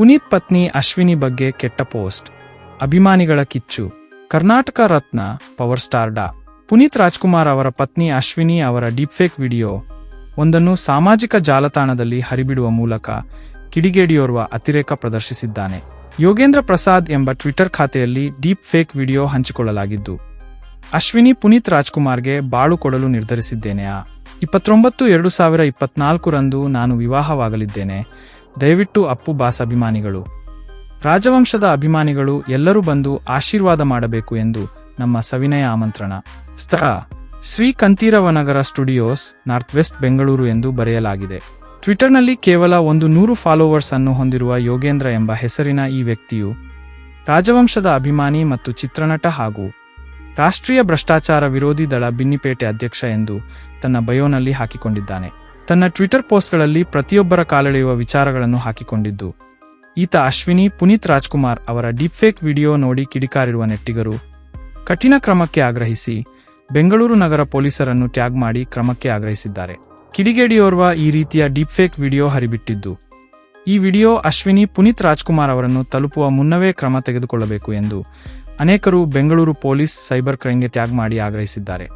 ಪುನೀತ್ ಪತ್ನಿ ಅಶ್ವಿನಿ ಬಗ್ಗೆ ಕೆಟ್ಟ ಪೋಸ್ಟ್. ಅಭಿಮಾನಿಗಳ ಕಿಚ್ಚು. ಕರ್ನಾಟಕ ರತ್ನ, ಪವರ್ ಸ್ಟಾರ್ ಡಾ. ಪುನೀತ್ ರಾಜ್ಕುಮಾರ್ ಅವರ ಪತ್ನಿ ಅಶ್ವಿನಿ ಅವರ ಡೀಪ್ಫೇಕ್ ವಿಡಿಯೋ. ಒಂದನ್ನು ಸಾಮಾಜಿಕ ಜಾಲತಾಣದಲ್ಲಿ ಹರಿಬಿಡುವ ಮೂಲಕ ಕಿಡಿಗೇಡಿಯೋರ್ವ ಅತಿರೇಕ ಪ್ರದರ್ಶಿಸಿದ್ದಾನೆ. ಯೋಗೇಂದ್ರ ಪ್ರಸಾದ್ ಎಂಬ ಟ್ವಿಟರ್ ಖಾತೆಯಲ್ಲಿ ಡೀಪ್ ಫೇಕ್ ವಿಡಿಯೋ ಹಂಚಿಕೊಳ್ಳಲಾಗಿದ್ದು, ಅಶ್ವಿನಿ ಪುನೀತ್ ರಾಜ್ಕುಮಾರ್ಗೆ ಬಾಳು ಕೊಡಲು ನಿರ್ಧರಿಸಿದ್ದೇನೆಯಾ ಇಪ್ಪತ್ತೊಂಬತ್ತು ಎರಡು ಸಾವಿರ ಇಪ್ಪತ್ನಾಲ್ಕರಂದು ನಾನು ವಿವಾಹವಾಗಲಿದ್ದೇನೆ. ದಯವಿಟ್ಟು ಅಪ್ಪು ಬಾಸ್ ಅಭಿಮಾನಿಗಳು. ರಾಜವಂಶದ ಅಭಿಮಾನಿಗಳು ಎಲ್ಲರೂ ಬಂದು ಆಶೀರ್ವಾದ ಮಾಡಬೇಕು ಎಂದು ನಮ್ಮ ಸವಿನಯ ಆಮಂತ್ರಣ. ಸ್ಥಳ Shri Kantheeravanagar studios, north west Bengaluru ಎಂದು ಬರೆಯಲಾಗಿದೆ. ಟ್ವಿಟರ್ನಲ್ಲಿ ಕೇವಲ ಒಂದು ನೂರು ಫಾಲೋವರ್ಸ್ ಅನ್ನು ಹೊಂದಿರುವ ಯೋಗೇಂದ್ರ ಎಂಬ ಹೆಸರಿನ ಈ ವ್ಯಕ್ತಿಯು ರಾಜವಂಶದ ಅಭಿಮಾನಿ ಮತ್ತು ಚಿತ್ರನಟ ಹಾಗೂ ರಾಷ್ಟ್ರೀಯ ಭ್ರಷ್ಟಾಚಾರ ವಿರೋಧಿ ದಳ ಬಿನ್ನಿಪೇಟೆ ಅಧ್ಯಕ್ಷ ಎಂದು ತನ್ನ ಬಯೋನಲ್ಲಿ ಹಾಕಿಕೊಂಡಿದ್ದಾನೆ. ತನ್ನ ಟ್ವಿಟರ್ ಪೋಸ್ಟ್ಗಳಲ್ಲಿ ಪ್ರತಿಯೊಬ್ಬರ ಕಾಲೆಳೆಯುವ ವಿಚಾರಗಳನ್ನು ಹಾಕಿಕೊಂಡಿದ್ದು, ಈತ ಅಶ್ವಿನಿ, ಪುನೀತ್ ರಾಜ್ಕುಮಾರ್ ಅವರ ಡೀಪ್ಫೇಕ್ ವಿಡಿಯೋ ನೋಡಿ ಕಿಡಿಕಾರಿರುವ ನೆಟ್ಟಿಗರು. ಕಠಿಣ ಕ್ರಮಕ್ಕೆ ಆಗ್ರಹಿಸಿ ಬೆಂಗಳೂರು ನಗರ ಪೊಲೀಸರನ್ನು ಟ್ಯಾಗ್ ಮಾಡಿ ಕ್ರಮಕ್ಕೆ ಆಗ್ರಹಿಸಿದ್ದಾರೆ. ಕಿಡಿಗೇಡಿಯೋರ್ವ ಈ ರೀತಿಯ ಡೀಪ್ಫೇಕ್ ವಿಡಿಯೋ ಹರಿಬಿಟ್ಟಿದ್ದು, ಈ ವಿಡಿಯೋ ಅಶ್ವಿನಿ, ಪುನೀತ್ ರಾಜ್ಕುಮಾರ್ ಅವರನ್ನು ತಲುಪುವ ಮುನ್ನವೇ ಕ್ರಮ ತೆಗೆದುಕೊಳ್ಳಬೇಕು ಎಂದು ಅನೇಕರು ಬೆಂಗಳೂರು ಪೊಲೀಸ್ ಸೈಬರ್ ಕ್ರೈಮ್ಗೆ ಟ್ಯಾಗ್ ಮಾಡಿ ಆಗ್ರಹಿಸಿದ್ದಾರೆ.